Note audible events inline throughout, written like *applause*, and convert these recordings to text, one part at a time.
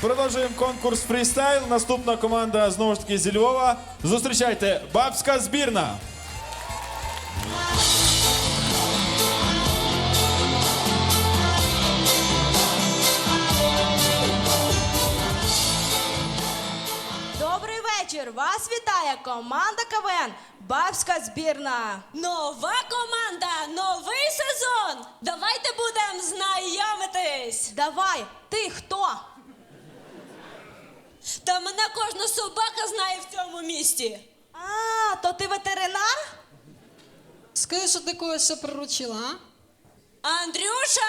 Продовжуємо конкурс фрістайл. Наступна команда знову ж таки зі Львова. Зустрічайте бабська збірна. Добрий вечір! Вас вітає команда КВН Бабська збірна. Нова команда, новий сезон. Давайте будемо знайомитись. Давай, ти хто? Та мене кожна собака знає в цьому місті. А, то ти ветеринар? Скажи, що ти когось ще приручила, а? Андрюша!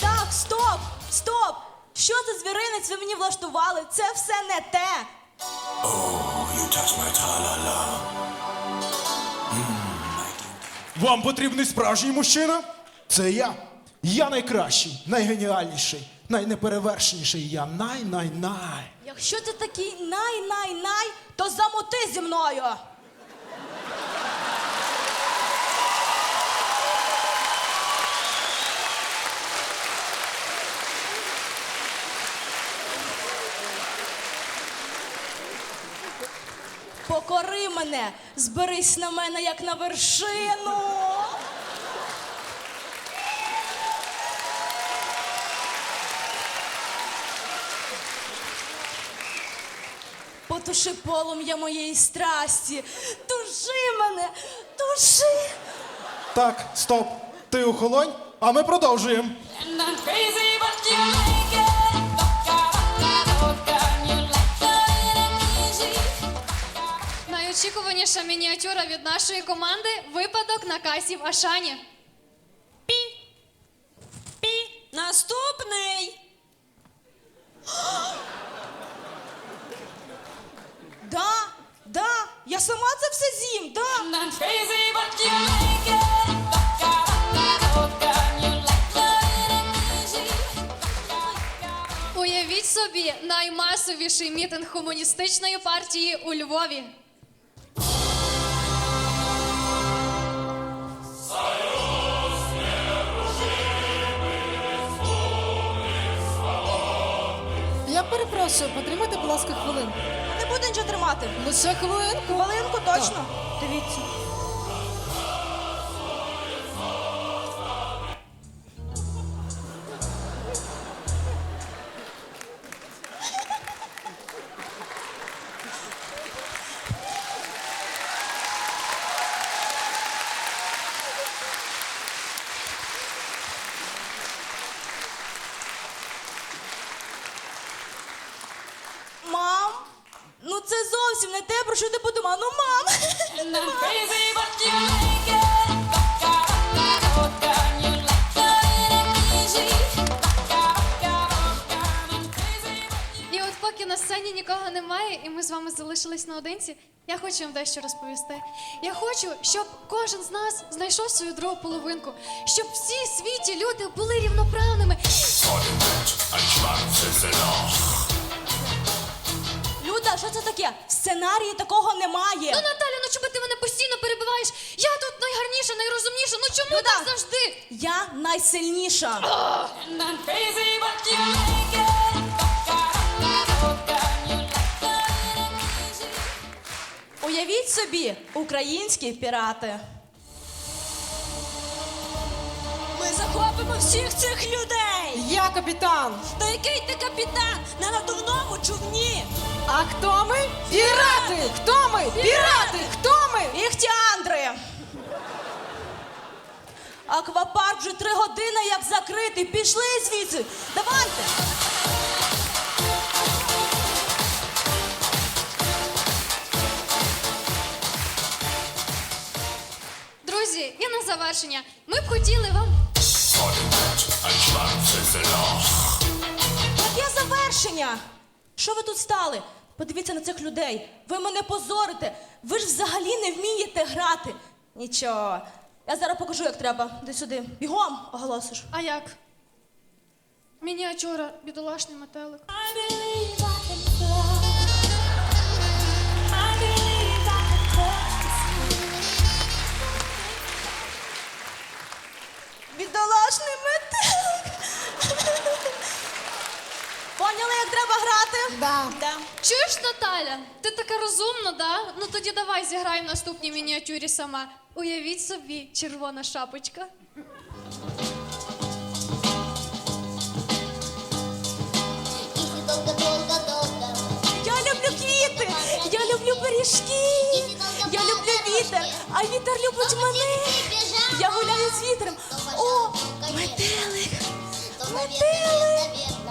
Так, стоп! Стоп! Що за звіринець ви мені влаштували? Це все не те. You touch my tra-la-la. Вам потрібний справжній мужчина? Це я. Я найкращий, найгеніальніший, найнеперевершеніший. Я най-най-най. Якщо ти такий най-най-най, то замути зі мною. Мене, зберись на мене як на вершину. Потуши полум'я моєї страсті. Туши мене, туши. Так, стоп. Ти охолонь, а ми продовжуємо. Найочікуваніша мініатюра від нашої команди випадок на касі в Ашані. Пі. Пі. Наступний. *gasps* Да, да, я сама це все з'їм, да. Уявіть собі наймасовіший мітинг комуністичної партії у Львові. Я перепрошую, потримайте, будь ласка, хвилинку. Не буде нічого тримати. Лише хвилинку. Хвилинку точно. Дивіться. Зовсім не те, про що ти подумала. Ну, мам. And I'm crazy, but you like it. Baka, baka, baka, you like it easy. Baka, baka, baka, I'm crazy, but you І от поки на сцені нікого немає, і ми з вами залишились наодинці, я хочу вам дещо розповісти. Я хочу, щоб кожен з нас знайшов свою другу половинку, щоб всі світі люди були рівноправними. Що це таке? В сценарії такого немає. Ну, Наталя, ну чому ти мене постійно перебиваєш? Я тут найгарніша, найрозумніша. Ну чому Люда. так завжди? Я найсильніша. And crazy, but you like it. Baka, baka, baka, you like it. Уявіть собі, українські пірати. Ми захопимо всіх цих людей. Я капітан. Та який ти капітан на надувному човні? А хто ми? Пірати! Хто ми? Пірати! Хто ми? Іхтіандри! Аквапарк вже три години як закритий. Пішли звідси. Давайте. Друзі, і на завершення. Ми б хотіли вам Ein Шварцизлях. Так я завершення. Що ви тут стали? Подивіться на цих людей. Ви мене позорите. Ви ж взагалі не вмієте грати. Нічого. Я зараз покажу, як треба. Де сюди. Бігом оголосиш. А як? Мініатюра, бідолашний метелик. Бідолашний метелик. Треба грати? Да. Да. Чуєш, Наталя? Ти така розумна, да? Ну тоді давай зіграй в наступній мініатюрі сама. Уявіть собі, червона шапочка. Я люблю квіти, я люблю пиріжки, я люблю вітер, а вітер любить мене. Я гуляю з вітром. О, метелик, метелик.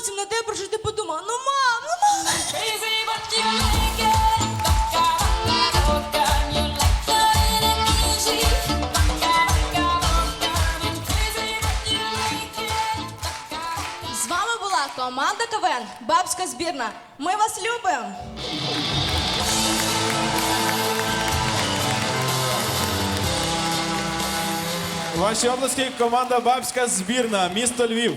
Зовсім не те, про що ти подумала. Ну, мам, ну мам. З вами була команда КВН, бабська збірна. Ми вас любимо. Ваші обласки команда Бабська збірна, місто Львів.